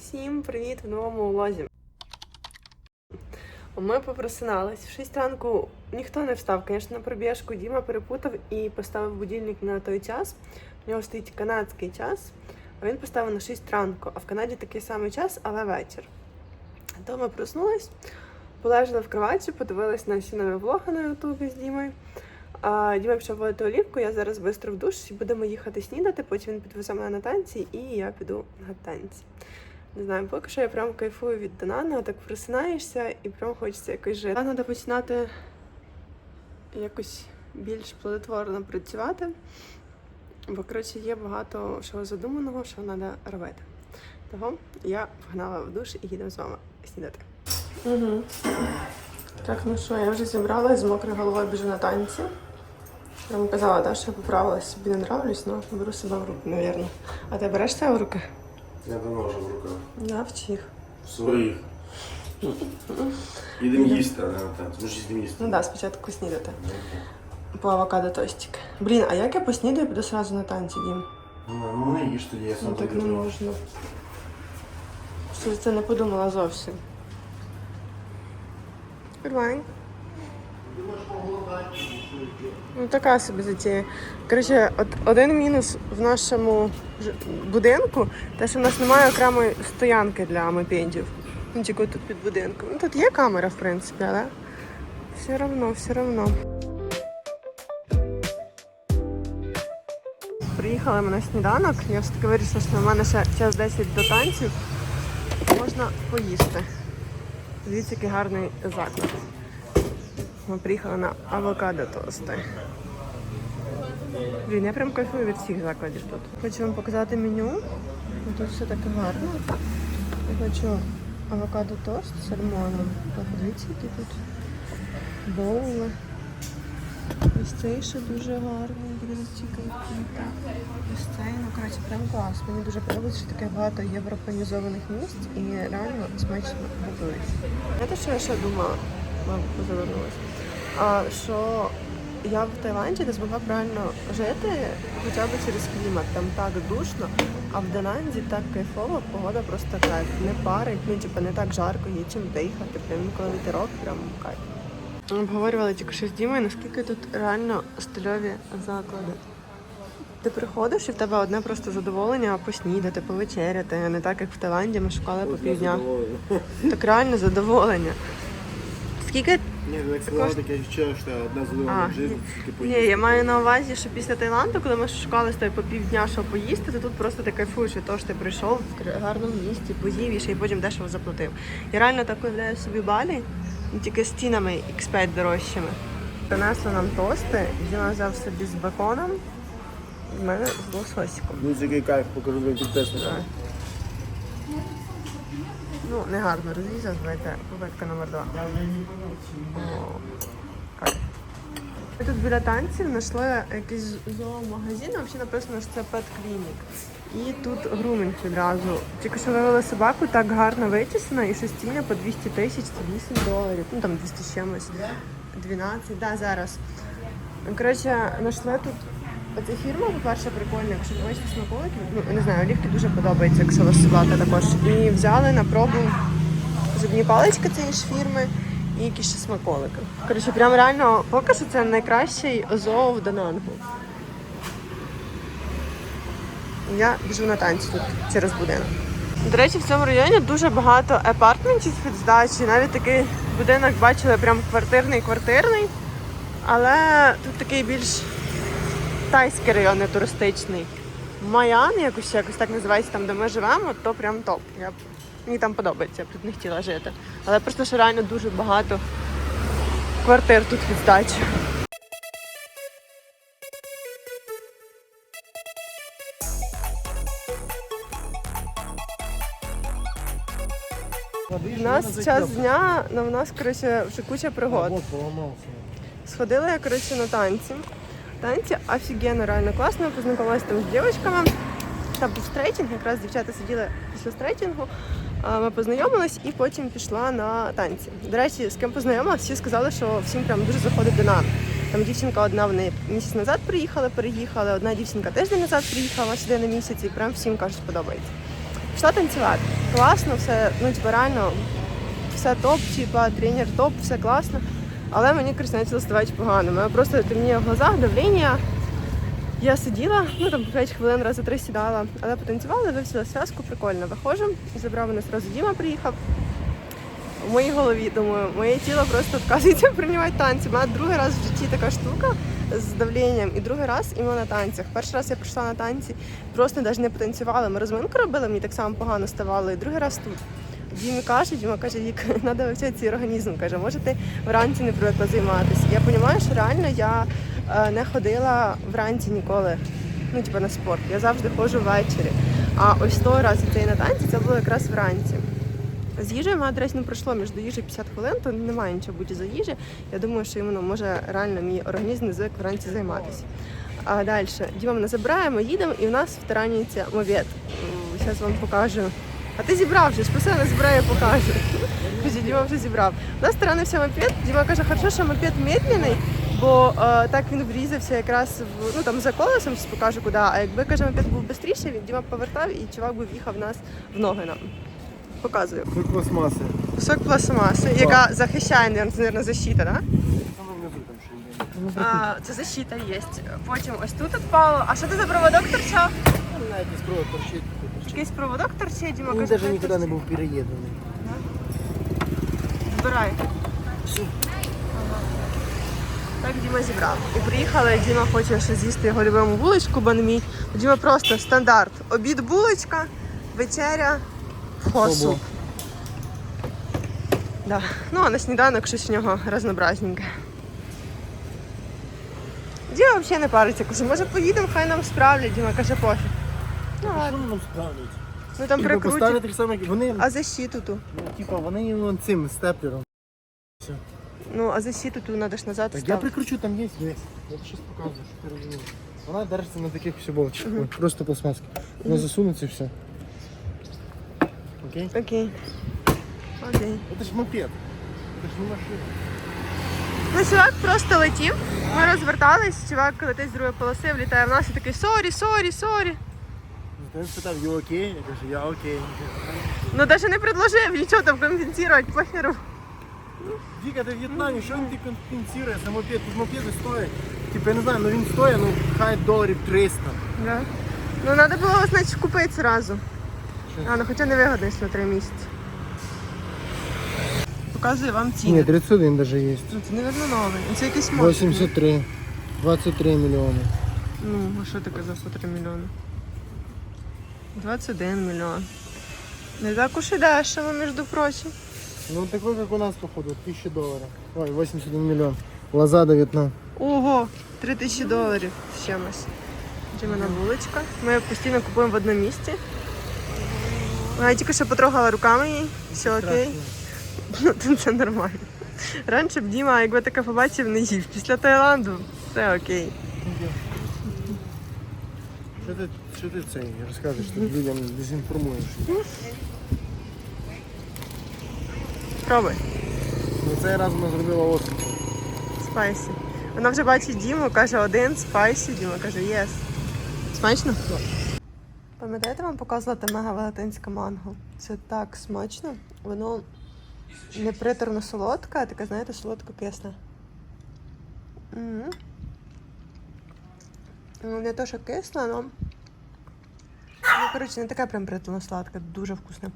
Всім привіт в новому влозі. Ми попросинались. В 6 ранку ніхто не встав, звісно, на пробіжку. Діма перепутав і поставив будильник на той час. У нього стоїть канадський час, а він поставив на 6 ранку. А в Канаді такий самий час, але вечір. То ми проснулись, полежали в кроваті, подивились наші нові влоги на Ютубі з Дімою. А Діма пішов водити олівку, я зараз швидко в душ і будемо їхати снідати, потім він підвезе мене на танці і я піду на танці. Не знаю, поки що я прям кайфую від Данана, так просинаєшся і прям хочеться якось жити. Треба починати якось більш плодотворно працювати, бо коротше є багато всього задуманого, що треба робити. Того я погнала в душ і їдемо з вами снідати. Угу. Так, ну що, я вже зібралась з мокрою головою біжу на танці. Вам казала, да, що я поправилась, собі не нравлюсь, але беру себе в руки, мабуть. А ти береш себе в руки? Я давно вже в руках. Я вчих. Своїх. Їдемо їсти, а не на танці. Ми ж їздимо їсти. Ну так, да, спочатку снідати. По авокадо тостик. Блін, а як я поснідаю, піду сразу на танці, Дім? Ну, ну не їж тоді, я сам Ну так не можна. Що це не подумала зовсім. Нормально. Ну, така собі затія. Коротше, от один мінус в нашому будинку, те, що в нас немає окремої стоянки для мопедів. Ну, тільки тут під будинком. Ну, тут є камера, в принципі, але все одно, все одно. Приїхали ми на сніданок. Я все-таки вирішила, що в мене ще час 10 до танців. Можна поїсти. Дивіться, який гарний заклад. Ми приїхали на авокадо тости. Блін, я прям кайфую від всіх закладів тут. Хочу вам показати меню. Ну, Тут все таке гарно. Я хочу авокадо тост з сальмоном. Подивіться, які тут боули. Ось цей ще дуже гарний, кайфута. Ось цей, ну коротше, прям клас. Мені дуже подобається, що таке багато європанізованих місць і реально смачно готують. Знаєте, що я ще думала? Мабуть, позавернулася. А, що я в Таїланді не змогла правильно жити хоча б через клімат. Там так душно, а в Дананді так кайфово, погода просто кайф. Не парить, ну типу не так жарко, є чим дихати. Прям коли вітерок, прям кайф. Обговорювали тільки що з Дімою, наскільки тут реально стильові заклади. Ти приходиш і в тебе одне просто задоволення поснідати, повечеряти, не так, як в Таїланді ми шукали по півдня. Так реально задоволення. Скільки Ні, ну як сказала, таке відчуття, що одна А, задоволена тільки Ні, я маю на увазі, що після Таїланду, коли ми шукали з тобою по півдня, що поїсти, то тут просто ти кайфуєш від того, що ти прийшов в кр- гарному місті, поїв і ще й потім дешево заплатив. Я реально так уявляю собі балі, ну, тільки з цінами X5 дорожчими. Принесли нам тости, Діма взяв собі з беконом, в мене з лососиком. Ну, який кайф, покажу вам підписникам. Ну, не гарно розрізав, давайте попитка номер два. Ми тут біля танців знайшли якийсь зоомагазин, взагалі написано, що це Pet Clinic. І тут грумінг відразу. Тільки що вивели собаку, так гарно витіснено, і щось ціня по 200 тисяч, це 8 доларів. Ну там 200 чимось. 12, да, зараз. Коротше, знайшли тут Оця фірма, по-перше, прикольна, якщо ви хочете смаколиків. Ну, не знаю, Олівки дуже подобається, якщо собака також. І взяли на пробу зубні палички цієї ж фірми і якісь ще смаколики. Коротше, прям реально поки що це найкращий зоо в Данангу. Я біжу на танці тут через будинок. До речі, в цьому районі дуже багато апартментів під здачі. Навіть такий будинок бачили прям квартирний квартирний. Але тут такий більш тайський район, не туристичний. Майан, якось якось так називається, там, де ми живемо, то прям топ. Я, б- мені там подобається, я б тут не хотіла жити. Але просто що реально дуже багато квартир тут від здачі. У нас час дня, але в нас коротше, вже куча пригод. Сходила я, коротше, на танці. Танці офігенно, реально класно. Познайомилася там з дівчатками. Там був стрейтінг, якраз дівчата сиділи після стрейтінгу. А, Ми познайомились і потім пішла на танці. До речі, з ким познайомилась, всі сказали, що всім прям дуже заходить динам. Там дівчинка одна в неї місяць назад приїхала, переїхала, одна дівчинка тиждень назад приїхала сюди на місяць і прям всім кажуть, подобається. Пішла танцювати. класно, все, ну, типа, реально, все топ, типа, тренер топ, все класно. Але мені почало ставати погано. У мене просто темніє в глазах, давлення. Я сиділа, ну там по 5 хвилин рази три сідала, але потанцювала, вивсила зв'язку, прикольно. Виходжу, забрав мене зразу Діма приїхав. В моїй голові, думаю, моє тіло просто відказується приймати танці. У мене другий раз в житті така штука з давленням, і другий раз іменно на танцях. Перший раз я прийшла на танці, просто навіть не потанцювала. Ми розминку робили, мені так само погано ставало. І другий раз тут. Дімі каже, Діма каже, Вік, треба вивчати свій організм. Каже, може ти вранці не привикла займатися. Я розумію, що реально я е, не ходила вранці ніколи. Ну, типу, на спорт. Я завжди ходжу ввечері. А ось той раз цей на танці це було якраз вранці. З їжею мене, до не пройшло між до їжі 50 хвилин, то немає нічого бути за їжі. Я думаю, що іменно може реально мій організм не звик вранці займатися. А далі Діма мене забирає, ми їдемо, і в нас втаранюється мовет. Зараз вам покажу. А ти зібрав вже, ж постійно збирає, покаже. Кажу, Діма вже зібрав. У нас таранився мопед. Діма каже, хорошо, що мопед медленний, бо е, так він врізався якраз в ну там за колесом, покажу куди. А якби каже, мопед був швидше, він Діма повертав і чувак би в'їхав нас в ноги нам. Показую. Тут пластмаси. Кусок пластмаси, яка захищає, мабуть, защита, так? Є. А, це защита є. Потім ось тут відпало. А що це за проводок торчав? Ну, навіть не скрою торчить. Якийсь проводок торчить, Діма Він каже, навіть ніколи не був переєднаний. Збирай. Так Діма зібрав. І приїхали, Діма хоче ще з'їсти його любиму булочку банмі. Діма просто стандарт. Обід булочка, вечеря, фосу. Да. Ну, а на сніданок щось в нього разнообразненьке. Діма взагалі не париться, каже, може поїдемо, хай нам справлять. Діма каже, пофіг. Ну, Що ладно. нам справлять? Ну там Типа прикрутять. поставити так само, як вони, А защиту ту? ну, типа, вони вон цим степлером. Ну, а защиту ту треба ж назад Так я прикручу, там є весь. Я щось показую, що ти розумієш. Вона держиться на таких. От, Просто пластмаски. Вона засунеться і все. Окей? Окей. Окей. Це ж мопед. Це ж не машина. Ну, чувак просто летів. Ми розвертались, чувак летить з другої полоси, влітає в нас і такий сорі, сорі, сорі. Він спитав, you окей? Я кажу, я окей. Ну навіть не предложив нічого там компенсувати, похеру. Віка, ти в В'єтнамі, що він ти компенсує за мопед? Тут мопеди стоять. Типу, я не знаю, ну він стоїть, ну хай доларів 300. Да. Ну треба було, значить, купити зразу. А, ну хоча не вигодно, якщо три місяці. Показую вам ціни. Ні, 31 навіть є. Ну, це, мабуть, новий. Ну, Це якийсь мод. 83. 23 мільйони. Ну, а що таке за 103 мільйони? 21 мільйон. Не так уж і дешево, між прочим. Ну такой, как у нас, походу, 1000 долларов. Ой, 81 миллион. Лозада, Вьетнам. Ого, 3 тисячі доларів з чимось. Джимена вуличка. Ми постійно купуємо в одному місці. А Я тільки що потрогала руками її, все окей. Ну, то це нормально. Раніше б Діма, якби таке побачив, не їв. Після Таїланду все окей. Що ти, що ти це розкажеш, ти людям дезінформуєш? Пробуй. Ну цей раз вона зробила острів. Спайсі. Вона вже бачить Діму, каже один спайсі. Діма каже єс. Смачно? Пам'ятаєте, вам показувала та мега велетенська манго? Це так смачно. Воно не приторно солодке, а таке, знаєте, солодко-кисне. Мгм. Ну, не то, що кисле, але. Ну, коротше, не таке прям приторно сладке, дуже вкусне.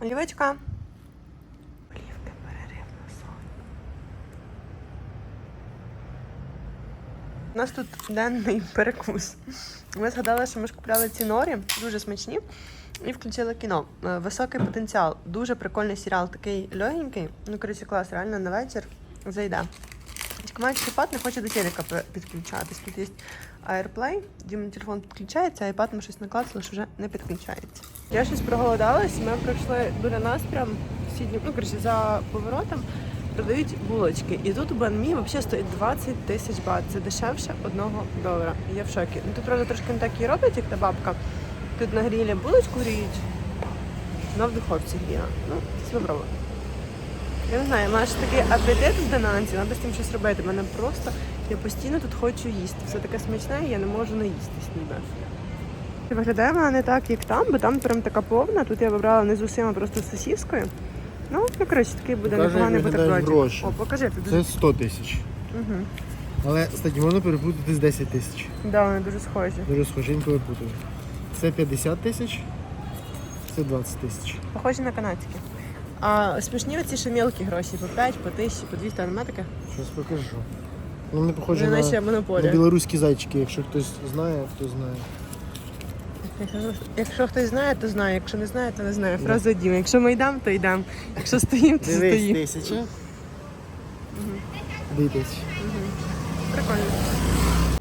Олівечка. Олівки перерив сон. У нас тут денний перекус. Ми згадали, що ми ж купляли ці норі, дуже смачні, і включили кіно. Е, Високий потенціал. Дуже прикольний серіал, такий легенький. Ну, коротше, клас, реально на вечір зайде. Тільки маючи iPad, не хоче до телека підключатись. Тут є AirPlay, Дімон телефон підключається, а iPad ми щось наклацали, що вже не підключається. Я щось проголодалась, ми пройшли біля нас всі ну, коротше, за поворотом продають булочки. І тут у банмі взагалі стоїть 20 тисяч бат. Це дешевше одного долара. Я в шокі. Ну тут правда трошки не так і роблять, як та бабка. Тут на грілі булочку гріють, вона в духовці гріла. Ну, спробуємо. Я не знаю, маєш такий апетит в Дананці, треба з цим щось робити. Мене просто, я постійно тут хочу їсти. Все таке смачне, і я не можу наїстись ніде. Виглядає вона не так, як там, бо там прям така повна. Тут я вибрала не з усіма просто з сосіскою. Ну, ну коротше, такий буде Покажи, непоганий як виглядають бутербродик. гроші. О, покажи тут. Це 100 тисяч. Угу. Але, кстати, можна перепутати з 10 тисяч. Да, вони дуже схожі. Дуже схоженько перепутаю. Це 50 тисяч, це 20 тисяч. Похожі на канадські. А смішні оці ще мілкі гроші, по 5, по 1000, по 200, а немає таке? Щось покажу. Ну, не похоже на, наче на монополія. білоруські зайчики, якщо хтось знає, хто знає. Якщо, якщо хтось знає, то знає. Якщо не знає, то не знає. Фраза Діма. Якщо ми йдемо, то йдемо. Якщо стоїмо, то Дивись, стоїмо. тисяча. Дві тисячі. Прикольно.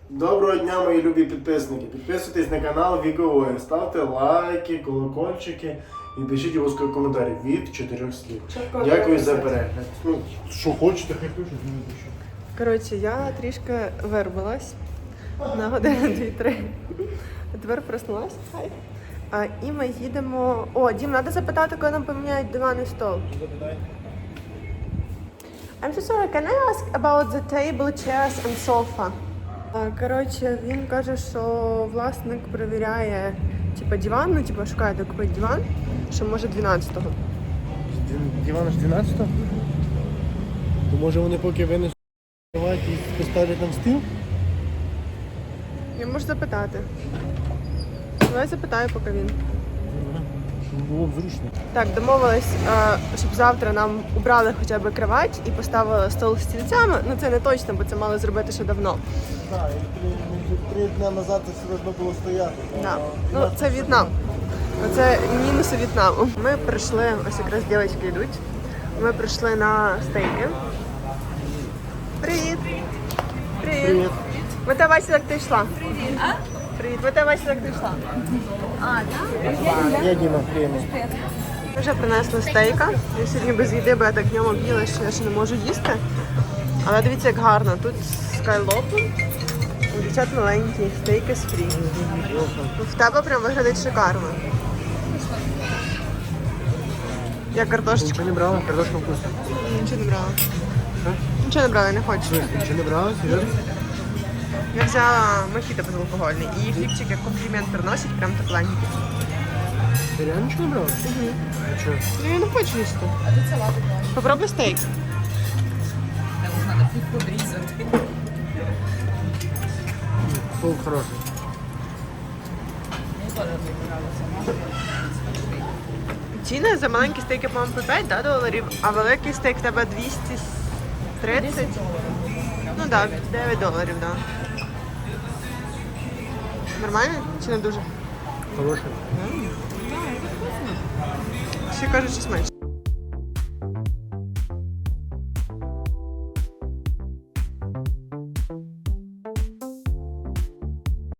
Доброго дня, мої любі підписники. Підписуйтесь на канал Вікової, ставте лайки, колокольчики і пишіть обов'язково коментарі від чотирьох слів. Дякую за перегляд. Ну, що хочете, хай пишуть. Коротше, я трішки вирвалась на годину дві-три. А Тепер проснулась. Хай. А, і ми їдемо. О, Дім, треба запитати, коли нам поміняють диван і стол. I'm so sorry, can I ask about the table, chairs and sofa? Коротше, він каже, що власник перевіряє типа диван, ну типа шукаю, де купити диван, що може 12-го. Диван аж 12 То може вони поки винесуть і поставлять там стіл? Я можу запитати. Давай запитаю, поки він. Було б зручно. Так, домовились, е, щоб завтра нам убрали хоча б кровать і поставили стол з стільцями. Ну це не точно, бо це мали зробити ще давно. Так, і три дні назад це все должно було стояти. Да. Ну це В'єтнам. Це мінуси В'єтнаму. Ми прийшли, ось якраз дівчатки йдуть. Ми прийшли на стейки. Привіт! Привіт! Привіт. Ми тебе бачили, як ти йшла. Привіт. Привіт. Ми тебе бачили, як ти йшла. Я Діма, приємно. Ми вже принесли стейка. Я сьогодні без їди, бо я так днем об'їла, що я ще не можу їсти. Але дивіться, як гарно. Тут скайлопу. У дівчат маленькі, стейки з фрі. В тебе прям виглядить шикарно. Я картошечку. Нічого не брала, картошка вкусна. Нічого не брала. Нічого не брала, я не хочу. Нічого не брала, серйозно? Я взяла мохіто безалкогольний і хлібчик як комплімент приносить, прям тепленький. Ти реально нічого не брала? Угу. А чого? Ну я не хочу їсти. Попробуй стейк. Соус хороший. Ціни за маленькі стейки, по-моєму, по 5 да, доларів, а великий стейк в тебе 230. Ну так, да, 9 доларів, так. Да. Нормально чи не дуже? Хороший. Всі кажуть, що смачно.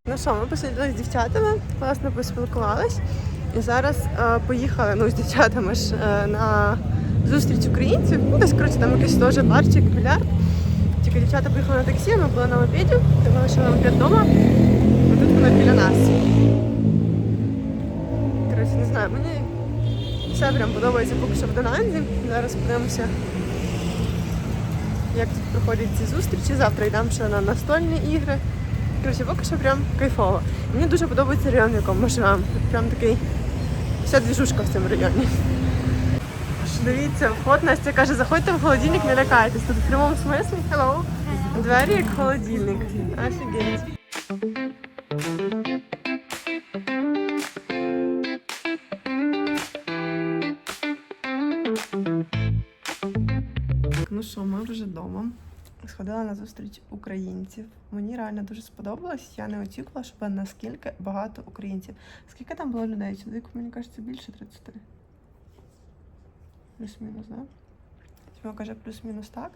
Ну що, ми посиділи з дівчатами, класно поспілкувались. І зараз е, поїхали ну, з дівчатами ж е, на зустріч українців. Ну, десь коротше, там якийсь теж барчик, більярд. Тільки дівчата поїхали на таксі, ми були на мопеді, ми лишили мопед вдома, вони біля нас. Коротше, не знаю, мені все прям подобається поки що в Донанзі. Зараз подивимося, як тут проходять ці зустрічі. Завтра йдемо ще на настольні ігри. Коротше, поки що прям кайфово. Мені дуже подобається район, в якому ми живемо. Прям такий вся двіжушка в цьому районі. Дивіться, вход Настя каже, заходьте в холодильник, не лякайтесь. Тут в прямому смислі. Hello. Двері як холодильник. Офігеть. Зустріч українців. Мені реально дуже сподобалось. Я не очікувала, що наскільки багато українців. Скільки там було людей? Чоловік, мені кажеться, більше 30. Плюс-мінус, да? Тьма каже, плюс-мінус так.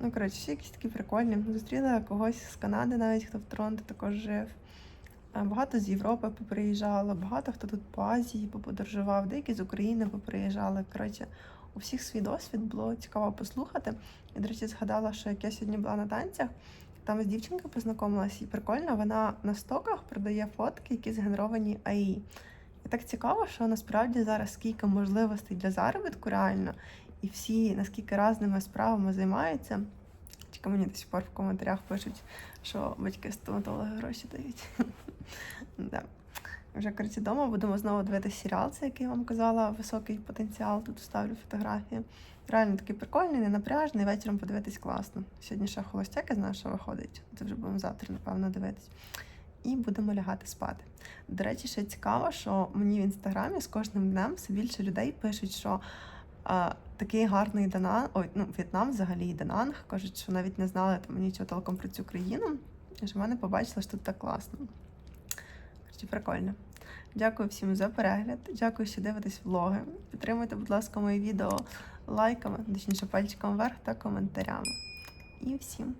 Ну, коротше, всі якісь такі прикольні. Зустріла когось з Канади, навіть хто в Торонто також жив. Багато з Європи поприїжджало, багато хто тут по Азії поподорожував, деякі з України поприїжджали. Коротше, у всіх свій досвід було цікаво послухати. Я, до речі, згадала, що як я сьогодні була на танцях, там з дівчинкою познайомилася, і прикольно, вона на стоках продає фотки, які згенеровані АІ. І так цікаво, що насправді зараз скільки можливостей для заробітку реально, і всі наскільки різними справами займаються. Тільки мені до сих пор в коментарях пишуть, що батьки стоматологи гроші дають. Вже коротше, вдома будемо знову дивитися серіал, це який я вам казала, високий потенціал. Тут вставлю фотографії. Реально такий прикольний, не напряжний, вечором подивитись класно. Сьогодні ще холостяк, знаю, що виходить. Це вже будемо завтра, напевно, дивитись. І будемо лягати спати. До речі, ще цікаво, що мені в інстаграмі з кожним днем все більше людей пишуть, що а, такий гарний Дананг, ой, ну, В'єтнам взагалі і Дананг, кажуть, що навіть не знали там нічого толком про цю країну. І що мене побачили, що тут так класно. Коротше, прикольно. Дякую всім за перегляд. Дякую, що дивитесь влоги. Підтримуйте, будь ласка, мої відео лайками, точніше пальчиком вверх та коментарями. І всім